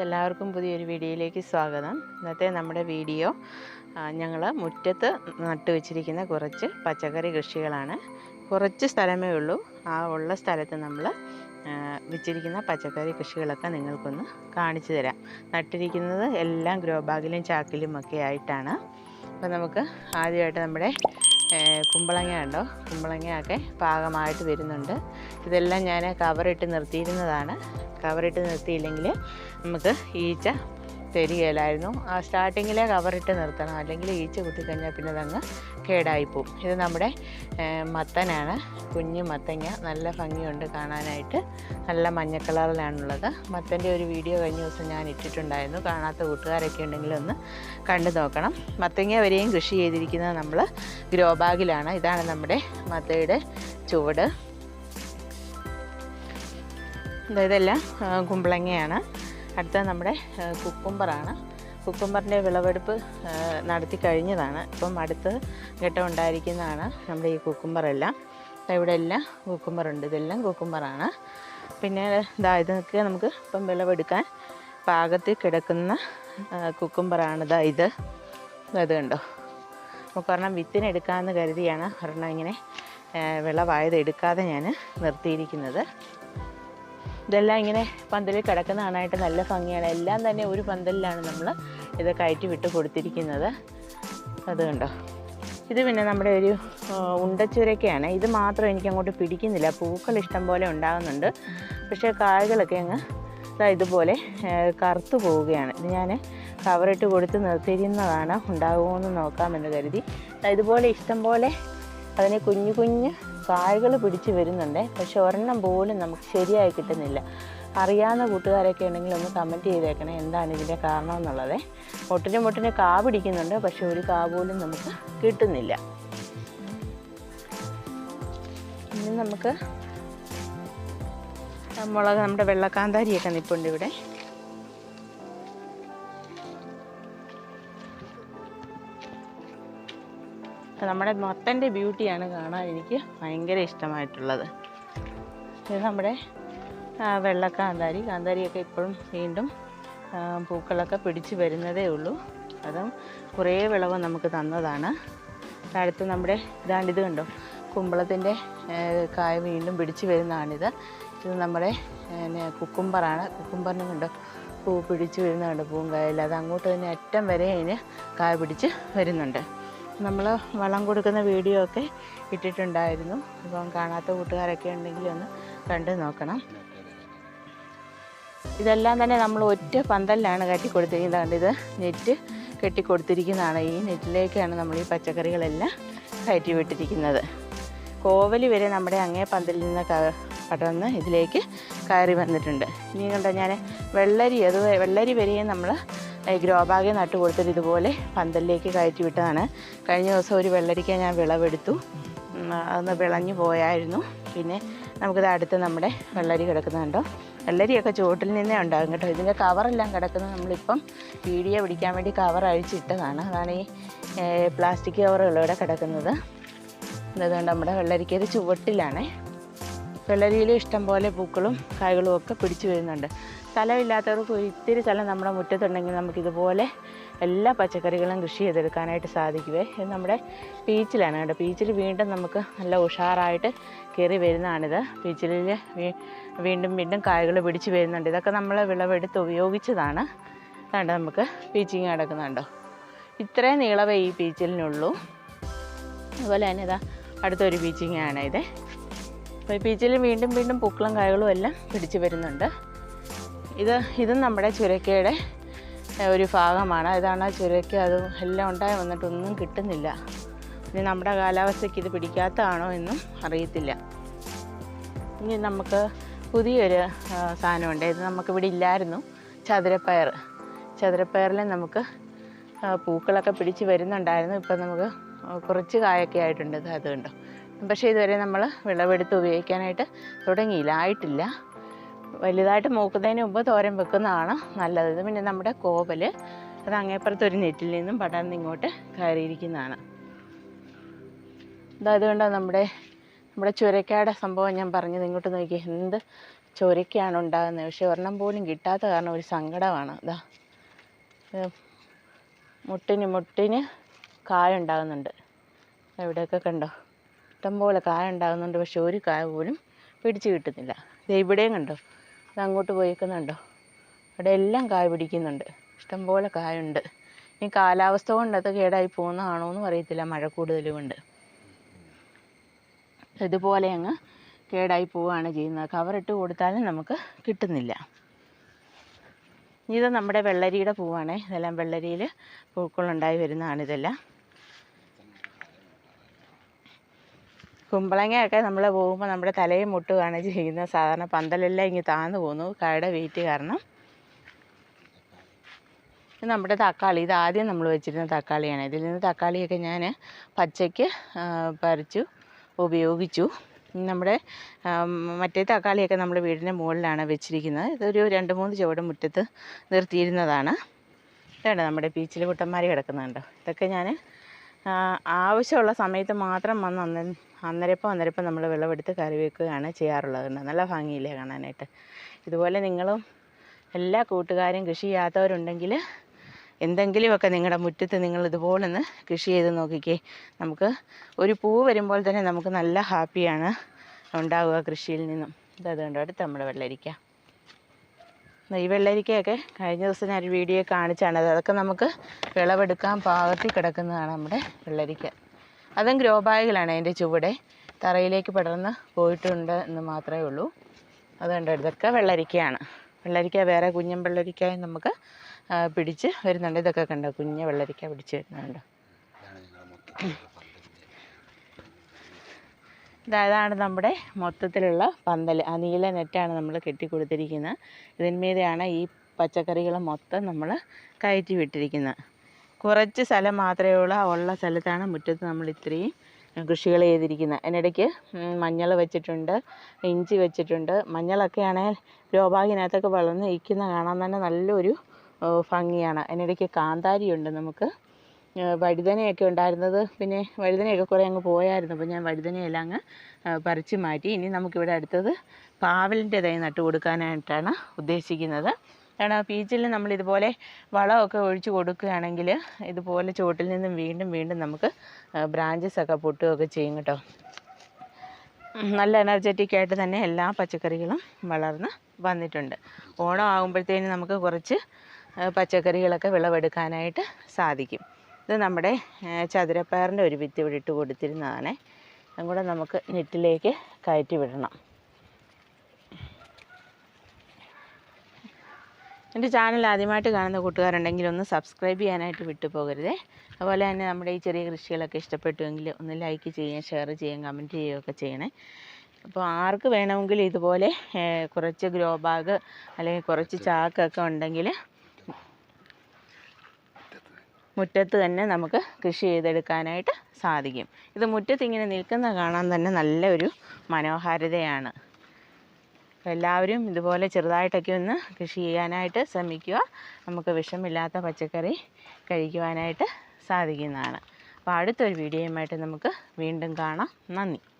എല്ലാവർക്കും പുതിയൊരു വീഡിയോയിലേക്ക് സ്വാഗതം. ഇന്നത്തെ നമ്മുടെ വീഡിയോ ഞങ്ങൾ മുറ്റത്ത് നട്ടു വെച്ചിരിക്കുന്ന കുറച്ച് പച്ചക്കറി കൃഷികളാണ്. കുറച്ച് സ്ഥലമേ ഉള്ളൂ. ആ ഉള്ള സ്ഥലത്ത് നമ്മൾ വെച്ചിരിക്കുന്ന പച്ചക്കറി കൃഷികളൊക്കെ നിങ്ങൾക്കൊന്ന് കാണിച്ചു തരാം. നട്ടിരിക്കുന്നത് എല്ലാം ഗ്രോ ബാഗിലും ചാക്കിലും ഒക്കെ ആയിട്ടാണ്. അപ്പോൾ നമുക്ക് ആദ്യമായിട്ട് നമ്മുടെ കുമ്പളങ്ങ ഉണ്ടോ കുമ്പളങ്ങയൊക്കെ പാകമായിട്ട് വരുന്നുണ്ട്. ഇതെല്ലാം ഞാൻ കവറിട്ട് നിർത്തിയിരുന്നതാണ്. കവറിട്ട് നിർത്തിയില്ലെങ്കിൽ നമുക്ക് ഈച്ച തരികയില്ലായിരുന്നു ആ സ്റ്റാർട്ടിങ്ങിലെ കവറിട്ട് നിർത്തണം. അല്ലെങ്കിൽ ഈച്ച കുത്തിക്കഴിഞ്ഞാൽ പിന്നെ അതങ്ങ് കേടായിപ്പോവും ഇത് നമ്മുടെ മത്തനാണ്. കുഞ്ഞു മത്തങ്ങ. നല്ല ഭംഗിയുണ്ട് കാണാനായിട്ട്. നല്ല മഞ്ഞ കളറിലാണുള്ളത്. മത്തന്റെ ഒരു വീഡിയോ കഴിഞ്ഞ ദിവസം ഞാൻ ഇട്ടിട്ടുണ്ടായിരുന്നു. കാണാത്ത കൂട്ടുകാരൊക്കെ ഉണ്ടെങ്കിൽ ഒന്ന് കണ്ടു നോക്കണം. മത്തങ്ങ വരെയും കൃഷി ചെയ്തിരിക്കുന്നത് നമ്മൾ ഗ്രോ ബാഗിലാണ്. ഇതാണ് നമ്മുടെ മത്തയുടെ ചുവട്. ഇതെല്ലാം കുമ്പളങ്ങയാണ്. അടുത്ത നമ്മുടെ കുക്കുംബറാണ്. കുക്കുംബറിന്റെ വിളവെടുപ്പ് നടത്തി കഴിഞ്ഞതാണ്. ഇപ്പം അടുത്ത് ഘട്ടം ഉണ്ടായിരിക്കുന്നതാണ് നമ്മുടെ ഈ കുക്കുംബറെല്ലാം. ഇവിടെ എല്ലാം കുക്കുംബറുണ്ട്. ഇതെല്ലാം കുക്കുംബറാണ്. പിന്നെ ഇതാ ഇതൊക്കെ നമുക്ക് ഇപ്പം വിളവെടുക്കാൻ പാകത്തിൽ കിടക്കുന്ന കുക്കുംബറാണ് ഇതാ ഇത്. അത് കണ്ടോ? നമുക്ക് ഒരെണ്ണം വിത്തിനെടുക്കാമെന്ന് കരുതിയാണ്. ഒരെണ്ണം ഇങ്ങനെ വിളവായത് എടുക്കാതെ ഞാൻ നിർത്തിയിരിക്കുന്നത്. ഇതെല്ലാം ഇങ്ങനെ പന്തലിൽ കിടക്കുന്ന കാണാനായിട്ട് നല്ല ഭംഗിയാണ്. എല്ലാം തന്നെ ഒരു പന്തലിലാണ് നമ്മൾ ഇത് കയറ്റി വിട്ട് കൊടുത്തിരിക്കുന്നത്. അത് കണ്ടോ? ഇത് പിന്നെ നമ്മുടെ ഒരു ഉണ്ടച്ചുരക്കയാണ് ഇത് മാത്രം എനിക്ക് അങ്ങോട്ട് പിടിക്കുന്നില്ല. പൂക്കൾ ഇഷ്ടം പോലെ ഉണ്ടാകുന്നുണ്ട് പക്ഷേ കായകളൊക്കെ അങ്ങ് ഇതുപോലെ കറുത്തു പോവുകയാണ്. ഇത് ഞാൻ കവറിട്ട് കൊടുത്ത് നിർത്തിയിരുന്നതാണ്. ഉണ്ടാകുമോ എന്ന് നോക്കാമെന്ന് കരുതി. ഇതുപോലെ ഇഷ്ടം പോലെ അതിന് കുഞ്ഞു കുഞ്ഞ് കായകൾ പിടിച്ച് വരുന്നുണ്ട്. പക്ഷെ ഒരെണ്ണം പോലും നമുക്ക് ശരിയായി കിട്ടുന്നില്ല. അറിയാവുന്ന കൂട്ടുകാരൊക്കെ ഉണ്ടെങ്കിൽ ഒന്ന് കമന്റ് ചെയ്തേക്കണേ. എന്താണ് ഇതിന്റെ കാരണം എന്നുള്ളത്. മുട്ടിന് മുട്ടിന് കാ പിടിക്കുന്നുണ്ട്. പക്ഷെ ഒരു കാ പോലും നമുക്ക് കിട്ടുന്നില്ല. ഇനി നമുക്ക് മുളക് നമ്മുടെ വെള്ളക്കാന്താരിയൊക്കെ നിൽപ്പുണ്ട് ഇവിടെ. നമ്മുടെ മത്തന്റെ ബ്യൂട്ടിയാണ് കാണാൻ എനിക്ക് ഭയങ്കര ഇഷ്ടമായിട്ടുള്ളത്. ഇത് നമ്മുടെ വെള്ള കാന്താരി. കാന്താരിയൊക്കെ ഇപ്പോഴും വീണ്ടും പൂക്കളൊക്കെ പിടിച്ചു വരുന്നതേ ഉള്ളൂ. അതും കുറേ വിളവ് നമുക്ക് തന്നതാണ്. അടുത്ത് നമ്മുടെ ഇതാണ്ട് ഇത് കണ്ടോ കുമ്പളത്തിന്റെ കായ വീണ്ടും പിടിച്ച് വരുന്നതാണിത്. ഇത് നമ്മുടെ കുക്കുംബറാണ്. കുക്കുംബറിനും കണ്ടോ? പൂ പിടിച്ചു വരുന്നുണ്ട് പൂങ്കായയിൽ. കായയിൽ അത് അങ്ങോട്ട് തന്നെ അറ്റം വരെ അതിന് കായ പിടിച്ച് വരുന്നുണ്ട്. നമ്മൾ വളം കൊടുക്കുന്ന വീഡിയോ ഒക്കെ ഇട്ടിട്ടുണ്ടായിരുന്നു. അപ്പം കാണാത്ത കൂട്ടുകാരൊക്കെ ഉണ്ടെങ്കിൽ ഒന്ന് കണ്ടു നോക്കണം. ഇതെല്ലാം തന്നെ നമ്മൾ ഒറ്റ പന്തലിലാണ് കെട്ടി കൊടുത്തിരിക്കുന്നത്. ഇത് നെറ്റ് കെട്ടി കൊടുത്തിരിക്കുന്നതാണ്. ഈ നെറ്റിലേക്കാണ് നമ്മൾ ഈ പച്ചക്കറികളെല്ലാം കയറ്റി വിട്ടിരിക്കുന്നത്. കോവലി വരെ നമ്മുടെ അങ്ങേ പന്തലിൽ നിന്ന് പടർന്ന് ഇതിലേക്ക് കയറി വന്നിട്ടുണ്ട്. ഇനി കണ്ടോ ഞാൻ വെള്ളരി അത് വെള്ളരി വരെയും നമ്മൾ ഗ്രോ ബാഗിൽ നട്ടു കൊടുത്തിട്ട് ഇതുപോലെ പന്തലിലേക്ക് കയറ്റി വിട്ടതാണ്. കഴിഞ്ഞ ദിവസം ഒരു വെള്ളരിക്ക ഞാൻ വിളവെടുത്തു. അതൊന്ന് വിളഞ്ഞു പോയായിരുന്നു. പിന്നെ നമുക്കിത് അടുത്ത് നമ്മുടെ വെള്ളരി കിടക്കുന്നുണ്ടോ? വെള്ളരിയൊക്കെ ചുവട്ടിൽ നിന്നേ ഉണ്ടാകും കേട്ടോ. ഇതിന്റെ കവറെല്ലാം കിടക്കുന്നത് നമ്മളിപ്പം വീഡിയോ പിടിക്കാൻ വേണ്ടി കവർ അഴിച്ചിട്ടതാണ് അതാണ് ഈ പ്ലാസ്റ്റിക് കവറുകൾ ഇവിടെ കിടക്കുന്നത്. അതുകൊണ്ട് നമ്മുടെ വെള്ളരിക്കത് ചുവട്ടിലാണേ. വെള്ളരിയിൽ ഇഷ്ടം പോലെ പൂക്കളും കായ്കളും ഒക്കെ പിടിച്ചു വരുന്നുണ്ട്. സ്ഥലമില്ലാത്തവർക്ക് ഒത്തിരി സ്ഥലം നമ്മുടെ മുറ്റത്തുണ്ടെങ്കിൽ നമുക്കിതുപോലെ എല്ലാ പച്ചക്കറികളും കൃഷി ചെയ്തെടുക്കാനായിട്ട് സാധിക്കുവേ. ഇത് നമ്മുടെ പീച്ചിലാണ് കേട്ടോ. പീച്ചിൽ വീണ്ടും നമുക്ക് നല്ല ഉഷാറായിട്ട് കയറി വരുന്നതാണിത്. പീച്ചിലിൽ വീണ്ടും വീണ്ടും കായകൾ പിടിച്ച് വരുന്നുണ്ട്. ഇതൊക്കെ നമ്മൾ വിളവെടുത്ത് ഉപയോഗിച്ചതാണ്. കണ്ടോ നമുക്ക് പീച്ചിങ് കിടക്കുന്നുണ്ടോ ഇത്രയും നീളവേ ഈ പീച്ചിലിനുള്ളൂ. അതുപോലെ തന്നെ ഇതാ അടുത്തൊരു പീച്ചിങ്ങാണ് ഇത്. അപ്പോൾ ഈ പീച്ചിൽ വീണ്ടും വീണ്ടും പൂക്കളും കായകളും എല്ലാം പിടിച്ച് വരുന്നുണ്ട്. ഇത് ഇതും നമ്മുടെ ചുരക്കയുടെ ഒരു ഭാഗമാണ്. ഇതാണ് ചുരക്ക. അത് എല്ലാം ഉണ്ടായി വന്നിട്ടൊന്നും കിട്ടുന്നില്ല. ഇനി നമ്മുടെ കാലാവസ്ഥയ്ക്ക് ഇത് പിടിക്കാത്തതാണോ എന്നും അറിയത്തില്ല. ഇനി നമുക്ക് പുതിയൊരു സാധനമുണ്ട്. ഇത് നമുക്ക് ഇവിടെ ഇല്ലായിരുന്നു. ചതുരപ്പയർ. ചതുരപ്പയറിൽ നമുക്ക് പൂക്കളൊക്കെ പിടിച്ച് വരുന്നുണ്ടായിരുന്നു. ഇപ്പം നമുക്ക് കുറച്ച് കായൊക്കെ ആയിട്ടുണ്ട്. അത് കണ്ടോ? പക്ഷേ ഇതുവരെ നമ്മൾ വിളവെടുത്ത് ഉപയോഗിക്കാനായിട്ട് തുടങ്ങിയില്ല. ആയിട്ടില്ല. വലുതായിട്ട് മൂക്കുന്നതിന് മുമ്പ് തോരൻ വെക്കുന്നതാണ് നല്ലത്. ഇത് പിന്നെ നമ്മുടെ കോവൽ അത് അങ്ങേപ്പുറത്ത് ഒരു നെറ്റിൽ നിന്നും പടർന്ന് ഇങ്ങോട്ട് കയറിയിരിക്കുന്നതാണ്. ഇത് അതുകൊണ്ട് നമ്മുടെ നമ്മുടെ ചുരക്കയുടെ സംഭവം ഞാൻ പറഞ്ഞത് ഇങ്ങോട്ട് നോക്കി. എന്ത് ചുരക്കയാണ് ഉണ്ടാകുന്നത്? പക്ഷെ ഒരെണ്ണം പോലും കിട്ടാത്ത കാരണം ഒരു സങ്കടമാണ്. ഇതാ മുട്ടിന് മുട്ടിന് കായ ഉണ്ടാകുന്നുണ്ട്. എവിടെയൊക്കെ കണ്ടോ? ഇഷ്ടംപോലെ കായ ഉണ്ടാകുന്നുണ്ട്. പക്ഷെ ഒരു കായ പോലും പിടിച്ചു കിട്ടുന്നില്ല. ഇവിടെയും കണ്ടോ? ഇത് അങ്ങോട്ട് പോയേക്കുന്നുണ്ടോ? അവിടെ എല്ലാം കായ പിടിക്കുന്നുണ്ട്. ഇഷ്ടംപോലെ കായുണ്ട്. ഇനി കാലാവസ്ഥ കൊണ്ട് അത് കേടായി പോകുന്നതാണോ എന്നും അറിയത്തില്ല. മഴ കൂടുതൽ കൊണ്ട് ഇതുപോലെ അങ്ങ് കേടായി പോവുകയാണ് ചെയ്യുന്നത്. കവറിട്ട് കൊടുത്താലും നമുക്ക് കിട്ടുന്നില്ല. ഇത് നമ്മുടെ വെള്ളരിയുടെ പൂവാണേ. ഇതെല്ലാം വെള്ളരിയിൽ പൂക്കളുണ്ടായി വരുന്നതാണ് കുമ്പളങ്ങയൊക്കെ നമ്മൾ പോകുമ്പോൾ നമ്മുടെ തലയും മുട്ടുകയാണ് ചെയ്യുന്നത്. സാധാരണ പന്തലെല്ലാം ഇങ്ങ് താന്നു പോകുന്നു. കായുടെ വെയിറ്റ് കാരണം. നമ്മുടെ തക്കാളി. ഇത് ആദ്യം നമ്മൾ വെച്ചിരുന്ന തക്കാളിയാണ്. ഇതിൽ നിന്ന് തക്കാളിയൊക്കെ ഞാൻ പച്ചയ്ക്ക് പറിച്ചു ഉപയോഗിച്ചു. നമ്മുടെ മറ്റേ തക്കാളിയൊക്കെ നമ്മൾ വീടിന്റെ മുകളിലാണ് വെച്ചിരിക്കുന്നത്. ഇതൊരു രണ്ട് മൂന്ന് ചുവട് മുറ്റത്ത് നിർത്തിയിരുന്നതാണ്. ഇതാണ് നമ്മുടെ പീച്ചിൽ കുട്ടന്മാർ കിടക്കുന്നുണ്ടോ. ഇതൊക്കെ ഞാൻ ആവശ്യമുള്ള സമയത്ത് മാത്രം വന്ന് അന്ന അന്നരപ്പം അന്നരപ്പം നമ്മൾ വിളവെടുത്ത് കറി വെക്കുകയാണ് ചെയ്യാറുള്ളത്? നല്ല ഭംഗിയില്ലേ കാണാനായിട്ട്? ഇതുപോലെ നിങ്ങളും എല്ലാ കൂട്ടുകാരും കൃഷി ചെയ്യാത്തവരുണ്ടെങ്കിൽ എന്തെങ്കിലുമൊക്കെ നിങ്ങളുടെ മുറ്റത്ത് നിങ്ങൾ ഇതുപോലൊന്ന് കൃഷി ചെയ്ത് നോക്കിക്കേ. നമുക്ക് ഒരു പൂ വരുമ്പോൾ തന്നെ നമുക്ക് നല്ല ഹാപ്പിയാണ് ഉണ്ടാവുക കൃഷിയിൽ നിന്നും. ഇത് അതുകൊണ്ട് അടുത്ത് നമ്മുടെ വെള്ളരിക്ക. ഈ വെള്ളരിക്കയൊക്കെ കഴിഞ്ഞ ദിവസം ഞാൻ ഒരു വീഡിയോ കാണിച്ചാണ്. അത് അതൊക്കെ നമുക്ക് വിളവെടുക്കാൻ പാകത്തിൽ കിടക്കുന്നതാണ് നമ്മുടെ വെള്ളരിക്ക. അതും ഗ്രോ ബാഗിലാണ് അതിന്റെ ചുവടെ. തറയിലേക്ക് പടർന്ന് പോയിട്ടുണ്ട് എന്ന് മാത്രമേ ഉള്ളൂ. അതുകൊണ്ട് ഇതൊക്കെ വെള്ളരിക്കയാണ്. വെള്ളരിക്ക വേറെ കുഞ്ഞൻ വെള്ളരിക്കായും നമുക്ക് പിടിച്ച് വരുന്നുണ്ട്. ഇതൊക്കെ കണ്ടോ? കുഞ്ഞ വെള്ളരിക്ക പിടിച്ച് വരുന്നുണ്ട്. ഇതാ ഇതാണ് നമ്മുടെ മൊത്തത്തിലുള്ള പന്തൽ ആ നീല നെറ്റാണ് നമ്മൾ കെട്ടി കൊടുത്തിരിക്കുന്നത് ഇതിന്മീതെയാണ് ഈ പച്ചക്കറികൾ മൊത്തം നമ്മൾ കയറ്റി വിട്ടിരിക്കുന്നത്. കുറച്ച് സ്ഥലം മാത്രമേ ഉള്ളൂ. ഉള്ള സ്ഥലത്താണ് മുറ്റത്ത് നമ്മൾ ഇത്രയും കൃഷികൾ ചെയ്തിരിക്കുന്നത്. അതിനിടയ്ക്ക് മഞ്ഞൾ വെച്ചിട്ടുണ്ട് ഇഞ്ചി വെച്ചിട്ടുണ്ട്. മഞ്ഞളൊക്കെ ആണെങ്കിൽ രോബാഗിനകത്തൊക്കെ വളർന്ന് ഇരിക്കുന്ന കാണാൻ തന്നെ നല്ലൊരു ഭംഗിയാണ്. അതിനിടയ്ക്ക് കാന്താരിയുണ്ട് നമുക്ക്. വഴുതനയൊക്കെ ഉണ്ടായിരുന്നത്. പിന്നെ വഴുതനയൊക്കെ കുറേ അങ്ങ് പോയായിരുന്നു. അപ്പോൾ ഞാൻ വഴുതനയെല്ലാം അങ്ങ് പറിച്ച് മാറ്റി. ഇനി നമുക്കിവിടെ അടുത്തത് പാവലിന്റെ തൈ നട്ട് കൊടുക്കാനായിട്ടാണ് ഉദ്ദേശിക്കുന്നത്. കാരണം ആ പീച്ചിൽ നമ്മൾ ഇതുപോലെ വളമൊക്കെ ഒഴിച്ച് കൊടുക്കുകയാണെങ്കിൽ ഇതുപോലെ ചുവട്ടിൽ നിന്നും വീണ്ടും വീണ്ടും നമുക്ക് ബ്രാഞ്ചസ് ഒക്കെ പൊട്ടുകയൊക്കെ ചെയ്യും കേട്ടോ. നല്ല എനർജറ്റിക് ആയിട്ട് തന്നെ എല്ലാ പച്ചക്കറികളും വളർന്ന് വന്നിട്ടുണ്ട്. ഓണം ആകുമ്പോഴത്തേന് നമുക്ക് കുറച്ച് പച്ചക്കറികളൊക്കെ വിളവെടുക്കാനായിട്ട് സാധിക്കും. ഇത് നമ്മുടെ ചതുരപ്പയറിന്റെ ഒരു വിത്ത് ഇവിടെ ഇട്ട് കൊടുത്തിരുന്നതാണ്. അതും കൂടെ നമുക്ക് നെറ്റിലേക്ക് കയറ്റി വിടണം. എന്റെ ചാനൽ ആദ്യമായിട്ട് കാണുന്ന കൂട്ടുകാരുണ്ടെങ്കിൽ ഒന്ന് സബ്സ്ക്രൈബ് ചെയ്യാനായിട്ട് വിട്ടു പോകരുതേ അതുപോലെ തന്നെ നമ്മുടെ ഈ ചെറിയ കൃഷികളൊക്കെ ഇഷ്ടപ്പെട്ടുവെങ്കിൽ ഒന്ന് ലൈക്ക് ചെയ്യുകയും ഷെയർ ചെയ്യുകയും കമന്റ് ചെയ്യുകയൊക്കെ ചെയ്യണേ. അപ്പോൾ ആർക്ക് വേണമെങ്കിൽ ഇതുപോലെ കുറച്ച് ഗ്രോ ബാഗ് അല്ലെങ്കിൽ കുറച്ച് ചാക്കൊക്കെ ഉണ്ടെങ്കിൽ മുറ്റത്ത് തന്നെ നമുക്ക് കൃഷി ചെയ്തെടുക്കാനായിട്ട് സാധിക്കും. ഇത് മുറ്റത്ത് ഇങ്ങനെ നിൽക്കുന്ന കാണാൻ തന്നെ നല്ലൊരു മനോഹാരിതയാണ്. എല്ലാവരും ഇതുപോലെ ചെറുതായിട്ടൊക്കെ ഒന്ന് കൃഷി ചെയ്യാനായിട്ട് ശ്രമിക്കുക. നമുക്ക് വിഷമില്ലാത്ത പച്ചക്കറി കഴിക്കുവാനായിട്ട് സാധിക്കുന്നതാണ്. അപ്പോൾ അടുത്തൊരു വീഡിയോയുമായിട്ട് നമുക്ക് വീണ്ടും കാണാം. നന്ദി.